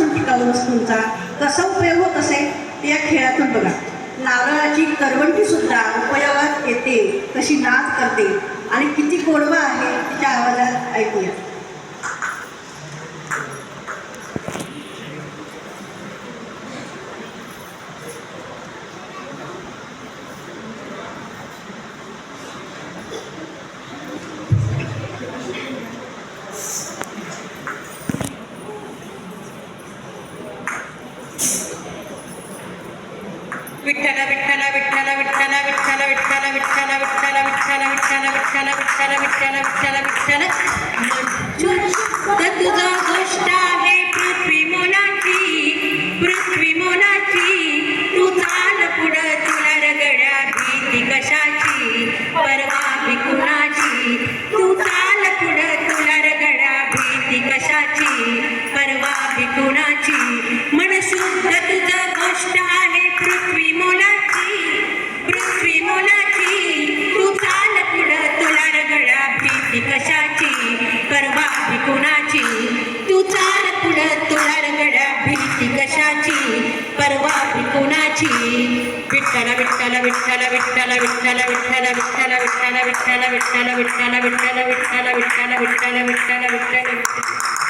नारळापासून टिकाऊ वस्तूंचा कसा उपयोग होत असेल या खेळातून बघा. नारळाची करवंटी सुद्धा उपयोगात येते कशी नाच करते. विठ्ठला विठ्ठला विठ्ठल विठ्ठल विठ्ठल विठ्ठल विठ्ठल विठ्ठल विठ्ठल विठ्ठल विठ्ठल विठ्ठल विठ्ठल विठ्ठल विठ्ठल तर तुझं गोष्ट आहे पृथ्वी मोलाची पृथ्वी मोलाची तू चाल पुढं तुला रगड्या भीती कशाची परवा कुणाची तू चाल पुढं तुला रगड्या भीती कशाची परवा कुणाची कशाची परवा कुणाची विठ्ठल विठ्ठल विठ्ठल विठ्ठल विठ्ठल विठ्ठल विठ्ठल विठ्ठल विठ्ठल विठ्ठल विठ्ठल विठ्ठल विठ्ठल विठ्ठल विठ्ठल विठ्ठल विठ्ठल विठ्ठल